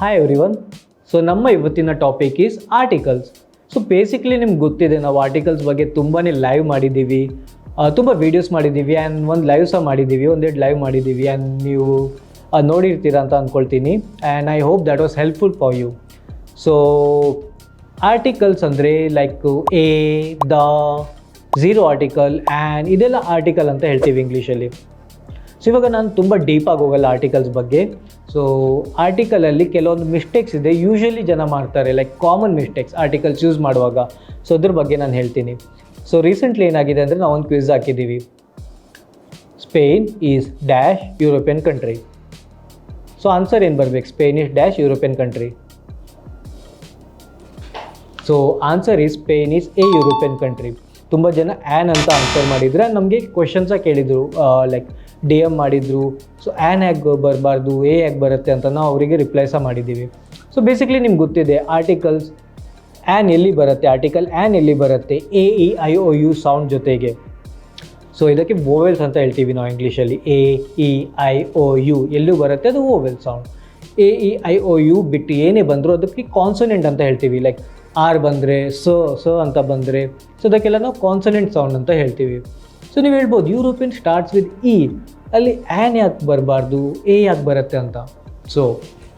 Hi every one so ನಮ್ಮ ಇವತ್ತಿನ topic is articles so basically ನಿಮ್ಗೆ ಗೊತ್ತಿದೆ, ನಾವು ಆರ್ಟಿಕಲ್ಸ್ ಬಗ್ಗೆ ತುಂಬಾ ಲೈವ್ ಮಾಡಿದ್ದೀವಿ. ತುಂಬ ವೀಡಿಯೋಸ್ ಮಾಡಿದ್ದೀವಿ ಆ್ಯಂಡ್ ಒಂದು ಲೈವ್ ಸಹ ಮಾಡಿದ್ದೀವಿ ಒಂದೆರಡು ಲೈವ್ ಮಾಡಿದ್ದೀವಿ ಆ್ಯಂಡ್ ನೀವು ನೋಡಿರ್ತೀರ ಅಂತ ಅಂದ್ಕೊಳ್ತೀನಿ and I hope that was helpful for you so articles ಅಂದರೆ like a the zero article and ಇದೆಲ್ಲ ಆರ್ಟಿಕಲ್ ಅಂತ ಹೇಳ್ತೀವಿ ಇಂಗ್ಲೀಷಲ್ಲಿ ಸೊ ಇವಾಗ ನಾನು ತುಂಬ ಡೀಪಾಗಿ ಹೋಗಲ್ಲ ಆರ್ಟಿಕಲ್ಸ್ ಬಗ್ಗೆ. ಸೊ ಆರ್ಟಿಕಲಲ್ಲಿ ಕೆಲವೊಂದು ಮಿಸ್ಟೇಕ್ಸ್ ಇದೆ. ಯೂಶಲಿ ಜನ ಮಾಡ್ತಾರೆ like common mistakes articles use ಮಾಡುವಾಗ. ಸೊ ಅದ್ರ ಬಗ್ಗೆ ನಾನು ಹೇಳ್ತೀನಿ. ಸೊ ರೀಸೆಂಟ್ಲಿ ಏನಾಗಿದೆ ಅಂದರೆ ನಾವು ಒಂದು ಕ್ವಿಝ್ ಹಾಕಿದ್ದೀವಿ Spain is dash European country so answer ಏನು ಬರಬೇಕು? Spain is dash European country so answer is Spain is a European country ತುಂಬ ಜನ ಆ್ಯನ್ ಅಂತ ಆನ್ಸರ್ ಮಾಡಿದರೆ ನಮಗೆ ಕ್ವೆಶನ್ಸ ಕೇಳಿದರು ಲೈಕ್ ಡಿ ಎಂ ಮಾಡಿದರು. ಸೊ ಆ್ಯನ್ ಯಾಕೆ ಬರಬಾರ್ದು ಎ ಯಾಕೆ ಬರುತ್ತೆ ಅಂತ ನಾವು ಅವರಿಗೆ ರಿಪ್ಲೈ ಸಹ ಮಾಡಿದ್ದೀವಿ. ಸೊ ಬೇಸಿಕ್ಲಿ ನಿಮ್ಗೆ ಗೊತ್ತಿದೆ ಆರ್ಟಿಕಲ್ಸ್ ಆ್ಯನ್ ಎಲ್ಲಿ ಬರುತ್ತೆ ಆರ್ಟಿಕಲ್ ಆ್ಯನ್ ಎಲ್ಲಿ ಬರುತ್ತೆ A E I O U sound ಜೊತೆಗೆ. ಸೊ ಇದಕ್ಕೆ ವೋವೆಲ್ಸ್ ಅಂತ ಹೇಳ್ತೀವಿ ನಾವು ಇಂಗ್ಲೀಷಲ್ಲಿ A E I O U ಎಲ್ಲೂ ಬರುತ್ತೆ, ಅದು vowel sound A, E, I O U ಬಿಟ್ಟು ಏನೇ ಬಂದರೂ ಅದಕ್ಕೆ ಕಾನ್ಸನೆಂಟ್ ಅಂತ ಹೇಳ್ತೀವಿ. ಲೈಕ್ ಆರ್ ಬಂದರೆ ಸ ಸ ಅಂತ ಬಂದರೆ. ಸೊ ಅದಕ್ಕೆಲ್ಲ ನಾವು ಕಾನ್ಸನೆಂಟ್ ಸೌಂಡ್ ಅಂತ ಹೇಳ್ತೀವಿ. ಸೊ ನೀವು ಹೇಳ್ಬೋದು ಯುರೋಪಿಯನ್ ಸ್ಟಾರ್ಟ್ಸ್ ವಿತ್ ಇ ಅಲ್ಲಿ ಆ್ಯನ್ ಯಾಕೆ ಬರಬಾರ್ದು ಎ ಯಾಕೆ ಬರುತ್ತೆ ಅಂತ. ಸೊ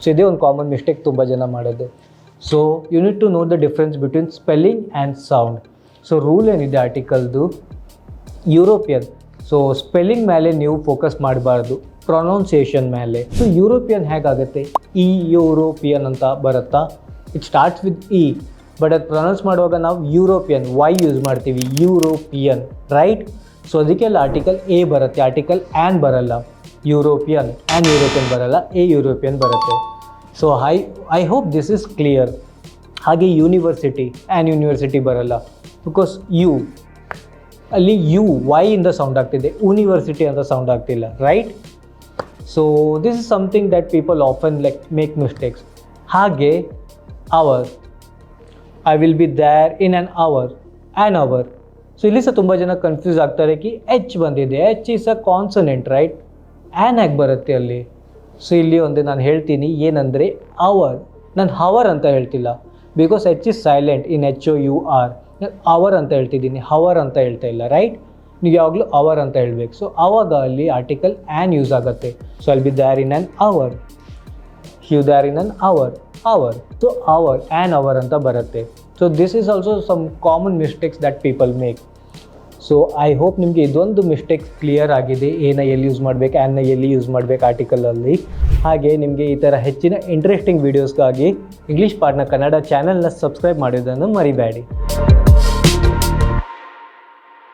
ಸೊ ಇದೇ ಒಂದು ಕಾಮನ್ ಮಿಸ್ಟೇಕ್ ತುಂಬ ಜನ ಮಾಡೋದು. So you need to know the difference between spelling and sound so rule ಏನಿದೆ ಆರ್ಟಿಕಲ್ದು ಯುರೋಪಿಯನ್ ಸೊ ಸ್ಪೆಲ್ಲಿಂಗ್ ಮೇಲೆ ನೀವು ಫೋಕಸ್ ಮಾಡಬಾರ್ದು. ಪ್ರೊನೌನ್ಸಿಯೇಷನ್ ಮೇಲೆ. ಸೊ ಯುರೋಪಿಯನ್ ಹೇಗಾಗುತ್ತೆ? ಇ ಯುರೋಪಿಯನ್ ಅಂತ ಬರುತ್ತಾ? It starts with E but ಅದು ಪ್ರೊನೌನ್ಸ್ ಮಾಡುವಾಗ ನಾವು ಯುರೋಪಿಯನ್ ವೈ ಯೂಸ್ ಮಾಡ್ತೀವಿ. ಯುರೋಪಿಯನ್ ರೈಟ್ ಸೊ ಅದಕ್ಕೆಲ್ಲ ಆರ್ಟಿಕಲ್ ಎ ಬರುತ್ತೆ. ಆರ್ಟಿಕಲ್ ಆ್ಯನ್ ಬರಲ್ಲ. ಯುರೋಪಿಯನ್ ಆ್ಯನ್ ಯುರೋಪಿಯನ್ ಬರಲ್ಲ. ಎ ಯುರೋಪಿಯನ್ ಬರುತ್ತೆ. So I I hope this is clear ಹಾಗೆ ಯೂನಿವರ್ಸಿಟಿ ಆ್ಯನ್ ಯೂನಿವರ್ಸಿಟಿ ಬರಲ್ಲ. ಬಿಕಾಸ್ ಯು ಅಲ್ಲಿ ಯು ವೈ ಇಂದ ಸೌಂಡ್ ಆಗ್ತಿದೆ ಯೂನಿವರ್ಸಿಟಿ ಅಂತ ಸೌಂಡ್ ಆಗ್ತಿಲ್ಲ right so this is something that people often like make mistakes ಹಾಗೆ hour I will be there in an hour an hour so ಇಲ್ಲಿ ಸಹ ತುಂಬ ಜನ ಕನ್ಫ್ಯೂಸ್ ಆಗ್ತಾರೆ ಕಿ ಎಚ್ ಬಂದಿದೆ H is a consonant right an ಆಗಿ ಬರುತ್ತೆ ಅಲ್ಲಿ. ಸೊ ಇಲ್ಲಿ ಒಂದು ನಾನು ಹೇಳ್ತೀನಿ, ಏನಂದರೆ ಅವರ್ ನಾನು ಹವರ್ ಅಂತ ಹೇಳ್ತಿಲ್ಲ. Because H is silent in H O U R hour ಅಂತ ಹೇಳ್ತಿದ್ದೀನಿ ಹವರ್ ಅಂತ ಹೇಳ್ತಾ ಇಲ್ಲ ರೈಟ್ ನೀವು ಯಾವಾಗಲೂ ಅವರ್ ಅಂತ ಹೇಳ್ಬೇಕು. ಸೊ ಆವಾಗ ಅಲ್ಲಿ ಆರ್ಟಿಕಲ್ ಆ್ಯನ್ ಯೂಸ್ ಆಗುತ್ತೆ. ಸೊ ಅಲ್ಲಿ be there in an hour you there in an hour hour so hour an hour ಅಂತ ಬರುತ್ತೆ. So this is also some common mistakes that people make so I hope ನಿಮಗೆ ಇದೊಂದು mistake clear ಆಗಿದೆ. ಏನ ಎಲ್ಲಿ use ಮಾಡಬೇಕು ಆ್ಯನ್ನ ಎಲ್ಲಿ use ಮಾಡಬೇಕು ಆರ್ಟಿಕಲಲ್ಲಿ ಹಾಗೆ ನಿಮಗೆ ಈ ಥರ ಹೆಚ್ಚಿನ ಇಂಟ್ರೆಸ್ಟಿಂಗ್ ವೀಡಿಯೋಸ್ಗಾಗಿ ಇಂಗ್ಲೀಷ್ ಪಾರ್ಟ್ನ ಕನ್ನಡ ಚಾನಲ್ನ ಸಬ್ಸ್ಕ್ರೈಬ್ ಮಾಡೋದನ್ನು ಮರಿಬೇಡಿ.